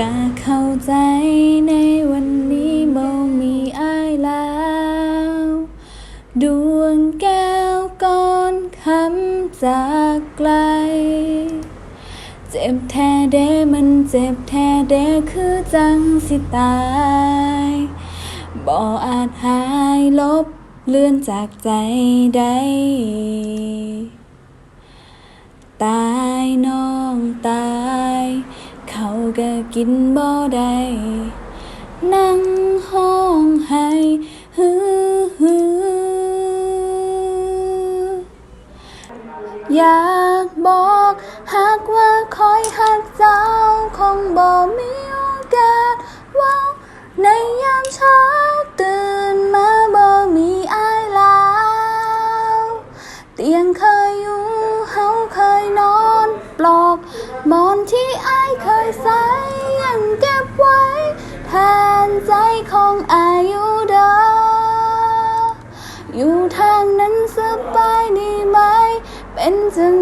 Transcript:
ก็เข้าใจในวันนี้บ่มีอายแล้ว ดวงแก้วก้อนคำจากไกล เจ็บแท้เด้มันเจ็บแท้เด้คือจังสิตายบ่อาจหายลบเลือนจากใจได้ ตายนอ ก็กินบ่ได้นั่งห้องให้ฮือฮืออยากบอกหากว่าคอยหักเจ้าคงบ่มีโอกาสว่าในยามเช้าตื่นมาบ่มีอายแล้วเตียงเคยอยู่เฮาเคยนอนปลอกหมอนที่อายเคย ใจของอายุเดิมอยู่ทางนั้นสบายดีไหม เป็นจัง